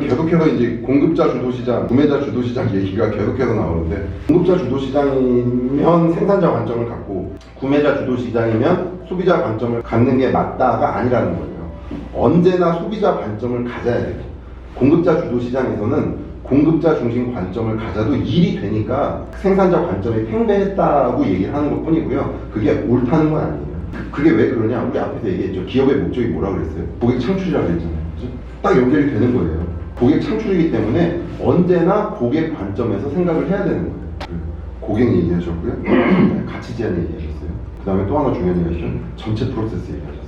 계속해서 이제 공급자 주도 시장, 구매자 주도 시장 얘기가 계속해서 나오는데 공급자 주도 시장이면 생산자 관점을 갖고 구매자 주도 시장이면 소비자 관점을 갖는 게 맞다가 아니라는 거예요. 언제나 소비자 관점을 가져야 돼요. 공급자 주도 시장에서는 공급자 중심 관점을 가져도 일이 되니까 생산자 관점이 팽배했다고 얘기를 하는 것 뿐이고요. 그게 옳다는 건 아니에요. 그- 그게 왜 그러냐? 우리 앞에서 얘기했죠. 기업의 목적이 뭐라고 그랬어요? 고객 창출이라고. 그죠? 딱 연결이 되는 거예요. 고객 창출이기 때문에 언제나 고객 관점에서 생각을 해야 되는 거예요. 그 고객 얘기하셨고요. 가치 제한 얘기하셨어요. 그 다음에 또 하나 중요한 얘기하셨죠. 전체 프로세스 얘기하셨어요.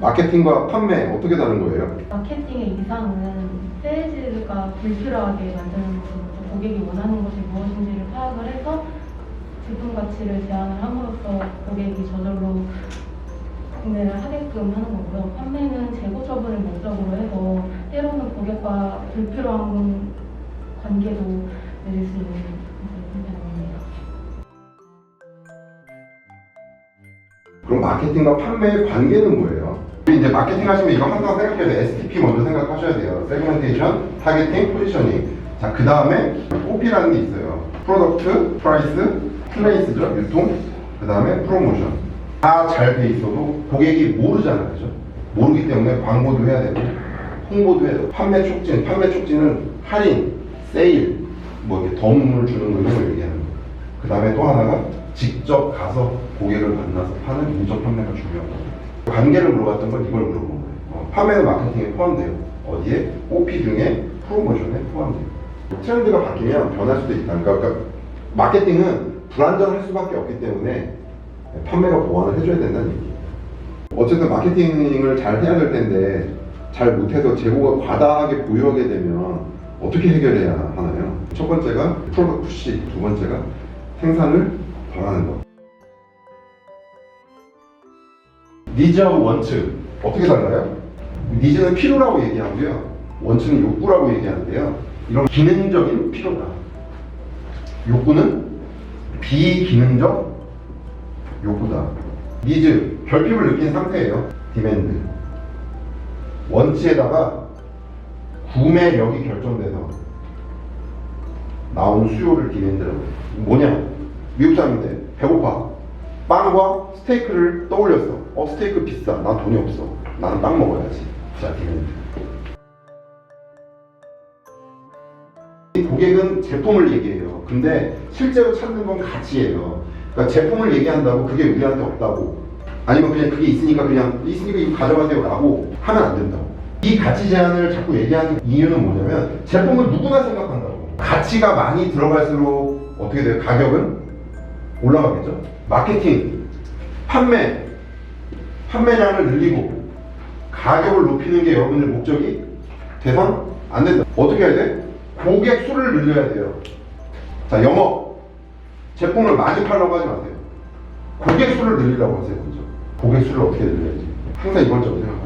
마케팅과 판매 어떻게 다른 거예요? 마케팅의 이상은 세일즈가 불필요하게 만드는 것이죠. 고객이 원하는 것이 무엇인지를 파악을 해서 제품 가치를 제안을 함으로써 고객이 저절로 구매를 하게끔 하는 거고요. 판매는 재고 처분을 목적으로 해서 때로는 고객과 불필요한 관계도 맺을 수 있는. 그럼 마케팅과 판매의 관계는 뭐예요? 이제 마케팅 하시면 이거 항상 생각해야 돼요. STP 먼저 생각하셔야 돼요. 세그멘테이션, 타겟팅, 포지셔닝. 자, 그 다음에 OP라는 게 있어요. 프로덕트, 프라이스, 플레이스죠. 유통. 그 다음에 프로모션. 다 잘 돼 있어도 고객이 모르잖아요. 그죠? 모르기 때문에 광고도 해야 되고, 홍보도 해야 되고, 판매 촉진. 판매 촉진은 할인, 세일, 뭐 이렇게 덤을 주는 걸 얘기하는 거예요. 그 다음에 또 하나가 직접 가서 고객을 만나서 파는 인적 판매가 중요하다. 관계를 물어봤던 건 이걸 물어본 거예요. 어, 판매는 마케팅에 포함돼요. 어디에? OP 중에 프로모션에 포함돼요. 트렌드가 바뀌면 변할 수도 있다. 그러니까, 그러니까 마케팅은 불안정할 수밖에 없기 때문에 판매가 보완을 해줘야 된다는 얘기예요. 어쨌든 마케팅을 잘 해야 될 텐데 잘 못해서 재고가 과다하게 보유하게 되면 어떻게 해결해야 하나요? 첫 번째가 프로덕트 푸시, 두 번째가 생산을 덜 하는 것. 니즈하고 원츠 어떻게 달라요? 니즈는 필요라고 얘기하고요. 원츠는 욕구라고 얘기하는데요. 이런 기능적인 필요다. 욕구는 비기능적 욕구다. 니즈 결핍을 느낀 상태예요. 디맨드. 원치에다가 구매력이 결정돼서 나온 수요를 디맨드라고 해요. 뭐냐? 미국 사람인데 배고파. 빵과 스테이크를 떠올렸어. 어 스테이크 비싸. 나 돈이 없어. 나는 빵 먹어야지. 자 디맨드. 이 고객은 제품을 얘기해요. 근데 실제로 찾는 건 가치예요. 그러니까 제품을 얘기한다고 그게 우리한테 없다고 아니면 그냥 그게 있으니까 그냥 있으니까 이거 가져가세요 라고 하면 안 된다고. 이 가치 제한을 자꾸 얘기하는 이유는 뭐냐면 제품은 누구나 생각한다고. 가치가 많이 들어갈수록 어떻게 돼요? 가격은 올라가겠죠. 마케팅, 판매, 판매량을 늘리고 가격을 높이는 게 여러분들 목적이 대상 안 된다. 어떻게 해야 돼? 고객 수를 늘려야 돼요. 자, 영업. 제품을 많이 팔라고 하지 마세요. 고객 수를 늘리려고 하세요, 먼저. 고객 수를 어떻게 늘려야지. 항상 이번 생각하세요.